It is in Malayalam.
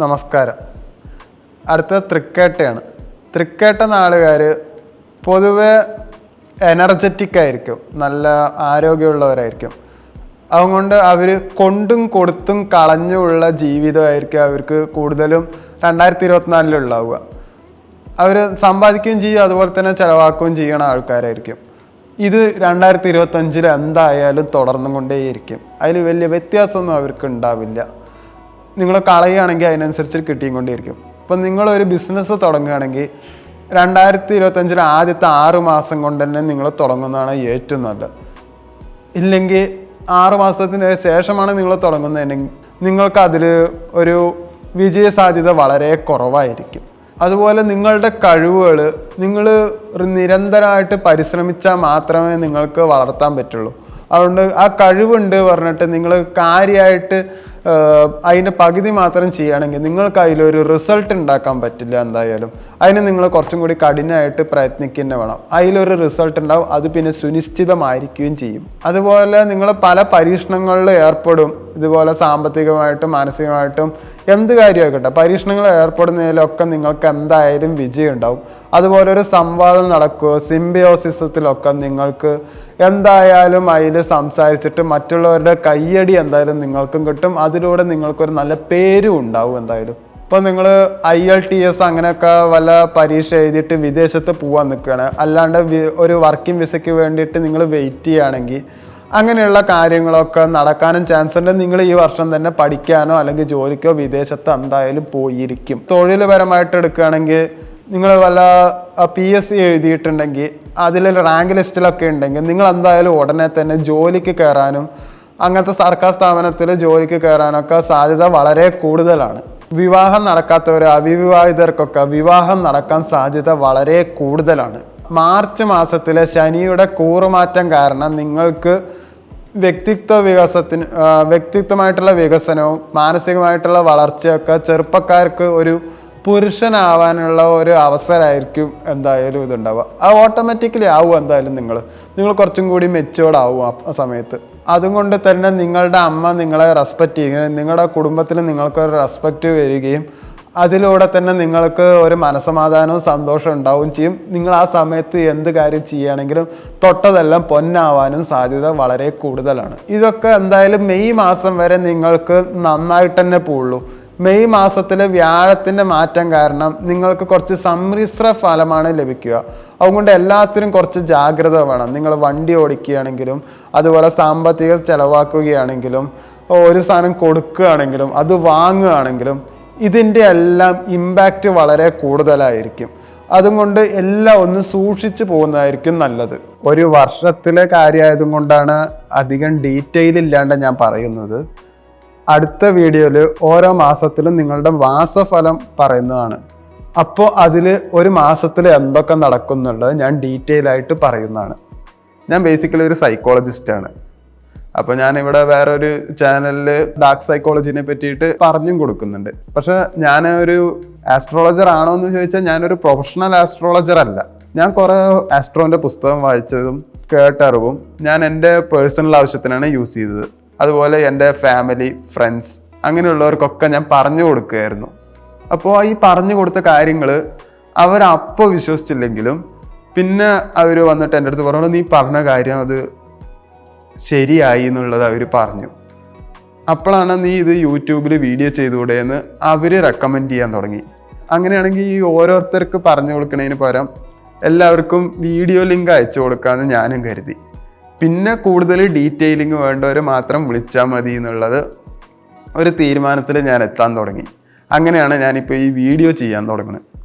നമസ്കാരം. അടുത്ത തൃക്കേട്ടയാണ്. തൃക്കേട്ട നാളുകാർ പൊതുവെ എനർജറ്റിക് ആയിരിക്കും. നല്ല ആരോഗ്യമുള്ളവരായിരിക്കും. അതുകൊണ്ട് അവർ കൊണ്ടും കൊടുത്തും കളഞ്ഞുമുള്ള ജീവിതമായിരിക്കും അവർക്ക് കൂടുതലും രണ്ടായിരത്തി ഇരുപത്തിനാലിലുണ്ടാവുക അവർ സമ്പാദിക്കുകയും ചെയ്യും അതുപോലെ തന്നെ ചിലവാക്കുകയും ചെയ്യണ ആൾക്കാരായിരിക്കും. ഇത് രണ്ടായിരത്തി ഇരുപത്തഞ്ചിൽ എന്തായാലും തുടർന്നും കൊണ്ടേയിരിക്കും അതിൽ വലിയ വ്യത്യാസമൊന്നും അവർക്ക് ഉണ്ടാവില്ല. നിങ്ങൾ കളയുകയാണെങ്കിൽ അതിനനുസരിച്ച് കിട്ടിയും കൊണ്ടേയിരിക്കും ഇപ്പം നിങ്ങളൊരു ബിസിനസ് തുടങ്ങുകയാണെങ്കിൽ രണ്ടായിരത്തി ഇരുപത്തഞ്ചിലെ ആദ്യത്തെ ആറ് മാസം കൊണ്ട് തന്നെ നിങ്ങൾ തുടങ്ങുന്നതാണ് ഏറ്റവും നല്ലത്. ഇല്ലെങ്കിൽ ആറ് മാസത്തിന് ശേഷമാണ് നിങ്ങൾ തുടങ്ങുന്നതെങ്കിൽ നിങ്ങൾക്ക് അതിൽ ഒരു വിജയ സാധ്യത വളരെ കുറവായിരിക്കും. അതുപോലെ നിങ്ങളുടെ കഴിവുകൾ നിങ്ങൾ നിരന്തരമായിട്ട് പരിശ്രമിച്ചാൽ മാത്രമേ നിങ്ങൾക്ക് വളർത്താൻ പറ്റുള്ളൂ. അതുകൊണ്ട് ആ കഴിവുണ്ട് പറഞ്ഞിട്ട് നിങ്ങൾ കാര്യമായിട്ട് അതിന്റെ പകുതി മാത്രം ചെയ്യുകയാണെങ്കിൽ നിങ്ങൾക്ക് അതിലൊരു റിസൾട്ട് ഉണ്ടാക്കാൻ പറ്റില്ല എന്തായാലും. അതിന് നിങ്ങൾ കുറച്ചും കൂടി കഠിനമായിട്ട് പ്രയത്നിക്കുക വേണം. അതിലൊരു റിസൾട്ട് ഉണ്ടാവും അത് പിന്നെ സുനിശ്ചിതമായിരിക്കുകയും ചെയ്യും. അതുപോലെ നിങ്ങൾ പല പരീക്ഷണങ്ങളിൽ ഏർപ്പെടും. ഇതുപോലെ സാമ്പത്തികമായിട്ടും മാനസികമായിട്ടും എന്ത് കാര്യമായിക്കോട്ടെ പരീക്ഷണങ്ങൾ ഏർപ്പെടുന്നതിലൊക്കെ നിങ്ങൾക്ക് എന്തായാലും വിജയം ഉണ്ടാവും. അതുപോലെ ഒരു സംവാദം നടക്കുക സിംബിയോസിസത്തിലൊക്കെ നിങ്ങൾക്ക് എന്തായാലും അതിൽ സംസാരിച്ചിട്ട് മറ്റുള്ളവരുടെ കയ്യടി എന്തായാലും നിങ്ങൾക്കും കിട്ടും. അതിലൂടെ നിങ്ങൾക്കൊരു നല്ല പേരും ഉണ്ടാവും എന്തായാലും. ഇപ്പോൾ നിങ്ങൾ ഐ എൽ ടി എസ് അങ്ങനെയൊക്കെ വല്ല പരീക്ഷ എഴുതിയിട്ട് വിദേശത്ത് പോകാൻ നിൽക്കുകയാണ് അല്ലാണ്ട് ഒരു വർക്കിംഗ് വിസയ്ക്ക് വേണ്ടിയിട്ട് നിങ്ങൾ വെയിറ്റ് ചെയ്യുകയാണെങ്കിൽ അങ്ങനെയുള്ള കാര്യങ്ങളൊക്കെ നടക്കാനും ചാൻസ് ഉണ്ട്. നിങ്ങൾ ഈ വർഷം തന്നെ പഠിക്കാനോ അല്ലെങ്കിൽ ജോലിക്കോ വിദേശത്ത് എന്തായാലും പോയിരിക്കും. തൊഴിൽപരമായിട്ട് എടുക്കുകയാണെങ്കിൽ നിങ്ങൾ വല്ല പി എസ് സി എഴുതിയിട്ടുണ്ടെങ്കിൽ അതിൽ റാങ്ക് ലിസ്റ്റിലൊക്കെ ഉണ്ടെങ്കിൽ നിങ്ങൾ എന്തായാലും ഉടനെ തന്നെ ജോലിക്ക് കയറാനും അങ്ങനത്തെ സർക്കാർ സ്ഥാപനത്തിൽ ജോലിക്ക് കയറാനൊക്കെ സാധ്യത വളരെ കൂടുതലാണ്. വിവാഹം നടക്കാത്തവർ അവിവാഹിതർക്കൊക്കെ വിവാഹം നടക്കാൻ സാധ്യത വളരെ കൂടുതലാണ്. മാർച്ച് മാസത്തിലെ ശനിയുടെ കൂറുമാറ്റം കാരണം നിങ്ങൾക്ക് വ്യക്തിത്വ വികസനത്തിന് വ്യക്തിത്വമായിട്ടുള്ള വികസനവും മാനസികമായിട്ടുള്ള വളർച്ചയൊക്കെ ചെറുപ്പക്കാർക്ക് ഒരു പുരുഷനാവാനുള്ള ഒരു അവസരമായിരിക്കും എന്തായാലും ഇതുണ്ടാവുക. അത് ഓട്ടോമാറ്റിക്കലി ആവും എന്തായാലും നിങ്ങൾ. നിങ്ങൾ കുറച്ചും കൂടി മെച്ചുവേർഡ് ആവും ആ സമയത്ത്. അതുകൊണ്ട് തന്നെ നിങ്ങളുടെ അമ്മ നിങ്ങളെ റെസ്പെക്റ്റ് ചെയ്യുകയും നിങ്ങളുടെ കുടുംബത്തിൽ നിങ്ങൾക്കൊരു റെസ്പെക്റ്റ് വരികയും അതിലൂടെ തന്നെ നിങ്ങൾക്ക് ഒരു മനസമാധാനവും സന്തോഷം ഉണ്ടാവുകയും ചെയ്യും. നിങ്ങൾ ആ സമയത്ത് എന്ത് കാര്യം ചെയ്യുകയാണെങ്കിലും തൊട്ടതെല്ലാം പൊന്നാവാനും സാധ്യത വളരെ കൂടുതലാണ്. ഇതൊക്കെ എന്തായാലും മെയ് മാസം വരെ നിങ്ങൾക്ക് നന്നായിട്ട് തന്നെ പോവുള്ളൂ. മെയ് മാസത്തിലെ വ്യാഴത്തിന്റെ മാറ്റം കാരണം നിങ്ങൾക്ക് കുറച്ച് സമ്മിശ്ര ഫലമാണ് ലഭിക്കുക. അതുകൊണ്ട് എല്ലാത്തിനും കുറച്ച് ജാഗ്രത വേണം. നിങ്ങൾ വണ്ടി ഓടിക്കുകയാണെങ്കിലും അതുപോലെ സാമ്പത്തിക ചിലവാക്കുകയാണെങ്കിലും ഒരു സാധനം കൊടുക്കുകയാണെങ്കിലും അത് വാങ്ങുകയാണെങ്കിലും ഇതിന്റെ എല്ലാം ഇമ്പാക്റ്റ് വളരെ കൂടുതലായിരിക്കും. അതുകൊണ്ട് എല്ലാം ഒന്ന് സൂക്ഷിച്ചു പോകുന്നതായിരിക്കും നല്ലത്. ഒരു വർഷത്തിലെ കാര്യമായതും കൊണ്ടാണ് അധികം ഡീറ്റെയിൽ ഇല്ലാണ്ട് ഞാൻ പറയുന്നത്. അടുത്ത വീഡിയോയിൽ ഓരോ മാസത്തിലും നിങ്ങളുടെ മാസഫലം പറയുന്നതാണ്. അപ്പോൾ അതിൽ ഒരു മാസത്തിൽ എന്തൊക്കെ നടക്കുന്നുള്ളത് ഞാൻ ഡീറ്റെയിൽ ആയിട്ട് പറയുന്നതാണ്. ഞാൻ ബേസിക്കലി ഒരു സൈക്കോളജിസ്റ്റാണ് അപ്പോൾ ഞാനിവിടെ വേറൊരു ചാനലിൽ ഡാർക്ക് സൈക്കോളജിനെ പറ്റിയിട്ട് പറഞ്ഞും കൊടുക്കുന്നുണ്ട്. പക്ഷേ ഞാൻ ഒരു ആസ്ട്രോളജർ ആണോ എന്ന് ചോദിച്ചാൽ ഞാനൊരു പ്രൊഫഷണൽ ആസ്ട്രോളജർ അല്ല. ഞാൻ കുറേ ആസ്ട്രോന്റെ പുസ്തകം വായിച്ചതും കേട്ടറിവും ഞാൻ എന്റെ പേഴ്സണൽ ആവശ്യത്തിനാണ് യൂസ് ചെയ്തത്. അതുപോലെ എന്റെ ഫാമിലി ഫ്രണ്ട്സ് അങ്ങനെയുള്ളവർക്കൊക്കെ ഞാൻ പറഞ്ഞു കൊടുക്കുകയായിരുന്നു. അപ്പോൾ ഈ പറഞ്ഞു കൊടുത്ത കാര്യങ്ങൾ അവരപ്പോൾ വിശ്വസിച്ചില്ലെങ്കിലും പിന്നെ അവർ വന്നിട്ട് എന്റെ അടുത്ത് പറഞ്ഞു നീ പറഞ്ഞ കാര്യം അത് ശരിയായി എന്നുള്ളത് അവർ പറഞ്ഞു. അപ്പോഴാണ് നീ ഇത് യൂട്യൂബിൽ വീഡിയോ ചെയ്തുകൂടെ എന്ന് അവർ റെക്കമെൻഡ് ചെയ്യാൻ തുടങ്ങി. അങ്ങനെയാണെങ്കിൽ ഈ ഓരോരുത്തർക്ക് പറഞ്ഞു കൊടുക്കുന്നതിന് പകരം എല്ലാവർക്കും വീഡിയോ ലിങ്ക് അയച്ചു കൊടുക്കാമെന്ന് ഞാനും കരുതി. പിന്നെ കൂടുതൽ ഡീറ്റെയിലിംഗ് വേണ്ടവർ മാത്രം വിളിച്ചാൽ മതി എന്നുള്ളത് ഒരു തീരുമാനത്തിൽ ഞാൻ എത്താൻ തുടങ്ങി. അങ്ങനെയാണ് ഞാനിപ്പോൾ ഈ വീഡിയോ ചെയ്യാൻ തുടങ്ങുന്നത്.